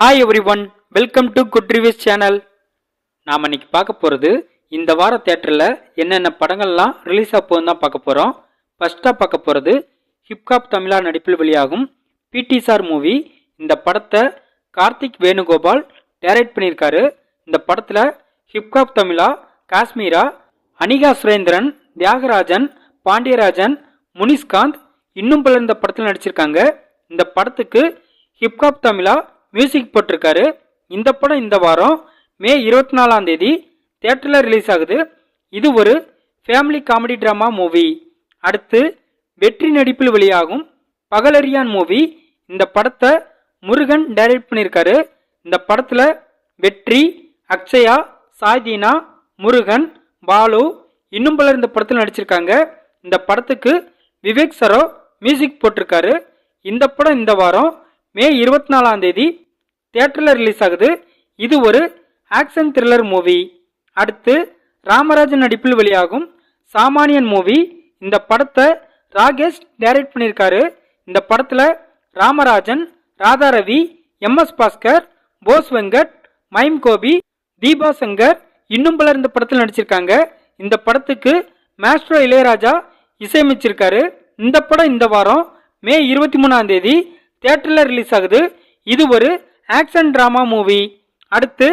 Hi everyone welcome to good reviews channel நாம் இன்னைக்கு பார்க்க போகிறது இந்த வார தேட்டரில் என்னென்ன படங்கள்லாம் ரிலீஸ் ஆக போகுதுன்னு தான் பார்க்க போகிறோம் ஃபஸ்ட்டாக பார்க்க போகிறது ஹிப்காப் தமிழா நடிப்பில் வெளியாகும் பிடி சார் மூவி இந்த படத்தை கார்த்திக் வேணுகோபால் டைரக்ட் பண்ணியிருக்காரு. இந்த படத்தில் ஹிப்காப் தமிழா காஷ்மீரா அனிகா சுரேந்திரன் தியாகராஜன் பாண்டியராஜன் முனிஷ்காந்த் இன்னும் பலர் இந்த படத்தில் நடிச்சிருக்காங்க. இந்த படத்துக்கு ஹிப்காப் தமிழா மியூசிக் போட்டிருக்காரு. இந்த படம் இந்த வாரம் மே இருபத்தி நாலாம் தேதி தேட்டரில் ரிலீஸ் ஆகுது. இது ஒரு ஃபேமிலி காமெடி ட்ராமா மூவி அடுத்து வெற்றி நடிப்பில் வெளியாகும் பகலரியான் மூவி இந்த படத்தை முருகன் டைரக்ட் பண்ணியிருக்காரு. இந்த படத்தில் வெற்றி அக்ஷயா சாய்தீனா முருகன் பாலு இன்னும் பலர் இந்த படத்தில் நடிச்சிருக்காங்க. இந்த படத்துக்கு விவேக் சரோ மியூசிக் போட்டிருக்காரு. இந்த படம் இந்த வாரம் மே இருபத்தி நாலாம் தேதி தேட்டரில் ரிலீஸ் ஆகுது. இது ஒரு ஆக்ஷன் த்ரில்லர் மூவி அடுத்து ராமராஜன் நடிப்பில் வெளியாகும் சாமானியன் மூவி இந்த படத்தை ராகேஷ் டைரக்ட் பண்ணியிருக்காரு. இந்த படத்தில் Ramarajan Radha Ravi M S Bhaskar Bose Venkat Mime Gopi Deepa Shankar இன்னும் பலர் இந்த படத்தில் நடிச்சிருக்காங்க. இந்த படத்துக்கு மாஸ்ட்ரோ இளையராஜா இசையமைச்சிருக்காரு. இந்த படம் இந்த வாரம் மே இருபத்தி மூணாம் தேதி தேட்டரில் ரிலீஸ் ஆகுது. இது ஒரு ஆக்ஷன் ட்ராமா மூவி அடுத்து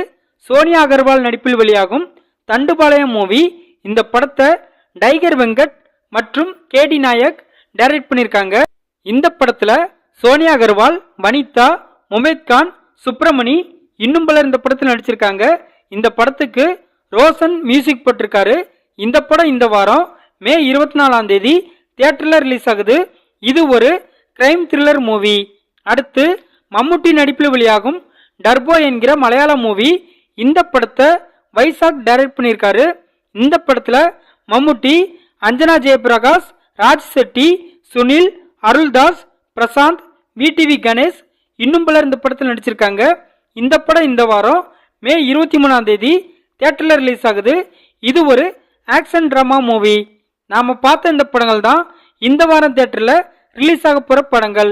சோனியா அகர்வால் நடிப்பில் வெளியாகும் தண்டுபாளையம் மூவி இந்த படத்தை டைகர் வெங்கட் மற்றும் கேடி நாயக் டைரக்ட் பண்ணியிருக்காங்க. இந்த படத்தில் சோனியா அகர்வால் வனிதா முமேத் கான் சுப்பிரமணி இன்னும் பலர் இந்த படத்தில் நடிச்சிருக்காங்க. இந்த படத்துக்கு ரோஷன் மியூசிக் போட்டிருக்காரு. இந்த படம் இந்த வாரம் மே இருபத்தி நாலாம் தேதி தியேட்டரில் ரிலீஸ் ஆகுது. இது ஒரு கிரைம் த்ரில்லர் மூவி அடுத்து மம்முட்டி நடிப்பில் வெளியாகும் டர்போ என்கிற மலையாள மூவி. இந்த படத்தை வைசாக் டைரக்ட் பண்ணியிருக்காரு. இந்த படத்தில் மம்முட்டி அஞ்சனா ஜெயபிரகாஷ் ராஜ் செட்டி சுனில் அருள்தாஸ் பிரசாந்த் விடிவி கணேஷ் இன்னும் பலர் இந்த படத்தில் நடிச்சிருக்காங்க. இந்த படம் இந்த வாரம் மே இருபத்தி மூணாம் தேதி தேட்டரில் ரிலீஸ் ஆகுது. இது ஒரு ஆக்ஷன் ட்ராமா மூவி நாம் பார்த்த இந்த படங்கள் தான் இந்த வாரம் தேட்டரில் ரிலீஸ் ஆக போகிற படங்கள்.